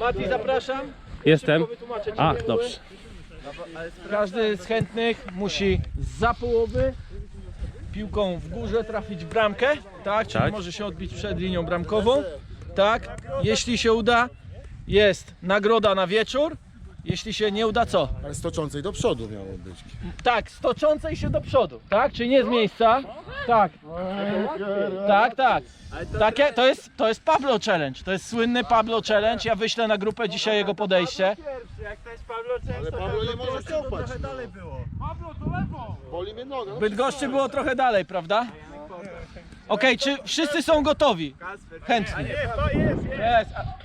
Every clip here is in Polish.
Mati, zapraszam. Jestem. A, dobrze. Każdy z chętnych musi za połowy piłką w górze trafić w bramkę, tak? Czyli Tak. może się odbić przed linią bramkową, tak? Jeśli się uda, jest nagroda na wieczór. Jeśli się nie uda, co? Ale stoczącej do przodu miało być. Tak, stoczącej się do przodu, tak? Czyli nie z miejsca. Tak. Tak, tak. Takie, to, jest, to jest Pablo Challenge. To jest słynny Pablo Challenge. Ja wyślę na grupę dzisiaj jego podejście. Ale Pablo nie może kopać. no. Boli mnie noga. W Bydgoszczy było trochę dalej, prawda? Okej, czy wszyscy są gotowi? Chętni. Jest. a-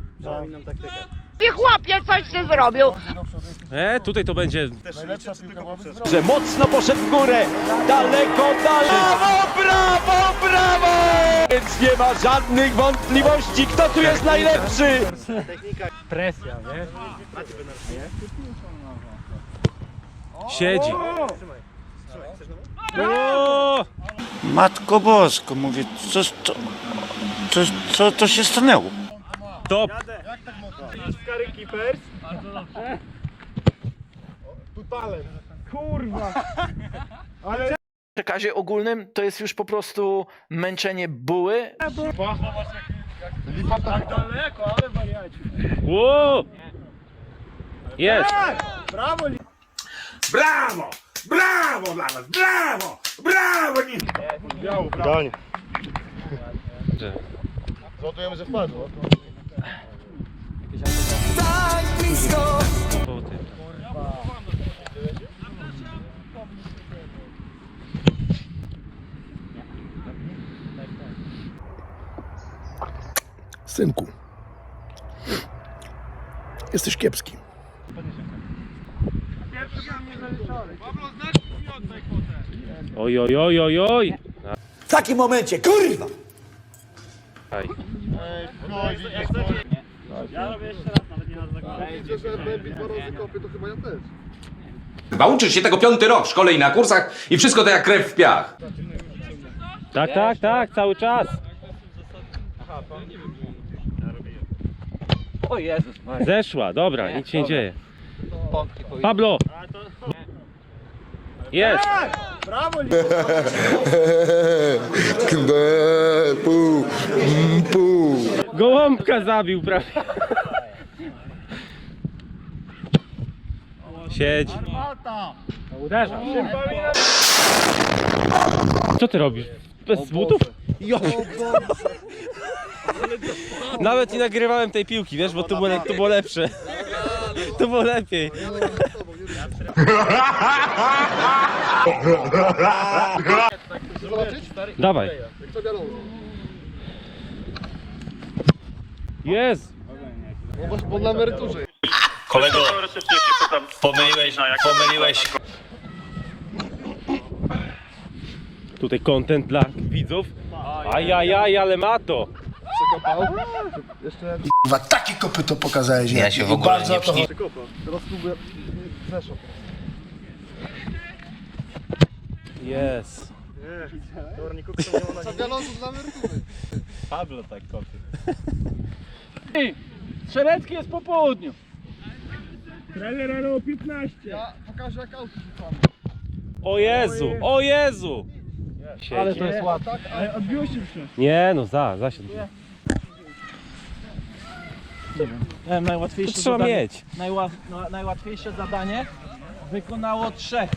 Ty chłopie, coś się zrobił. E, tutaj to będzie że mocno poszedł w górę, daleko, daleko. Brawo, brawo, brawo! Więc nie ma żadnych wątpliwości, kto tu jest najlepszy. Siedzi. O! Matko Bosko, mówię, co, co, co, co to się stanęło? Top. W przekazie ogólnym to jest już po prostu męczenie buły. Ło! Jest. Brawo! Brawo dla was! Brawo! Brawo! Nie... Złotujemy, że wpadło. Synku, jesteś kiepski. Oj, oj, oj, oj, oj. W takim momencie, kurwa! Aj. Widzę, że Bambi dwa razy kopie, to chyba ja też. Chyba uczysz się tego piąty rok w szkole i na kursach i wszystko to jak krew w piach. Tak, tak, tak, cały czas. O Jezus, Zeszła, dobra, nic się nie dzieje. Pablo! Jest! Kmbe, pu, mm, pu. Gołąbka zabił prawie. Siedź. Uderza. Co ty robisz? Bez butów? Nawet nie nagrywałem tej piłki, wiesz, bo to było, to było lepsze. To było lepiej. Dawaj. Jest. Bo na emeryturze. Kolego, pomyliłeś, pomyliłeś. Tutaj content dla widzów. Ajajaj, ale ma to. Chyba takie kopyto pokazałeś. Ja się w ogóle bardzo nie to przy- Teraz próbuję. Zeszło. Jest. Losów dla emerytury. Strzelecki jest po południu. Ja pokażę jak auto rzucamy. O Jezu, o Jezu. Ale to jest łatwe. Nie no, za, zasiadł. E, Najłatwiejsze To trzeba zadanie, mieć. Najła, no, najłatwiejsze zadanie wykonało trzech.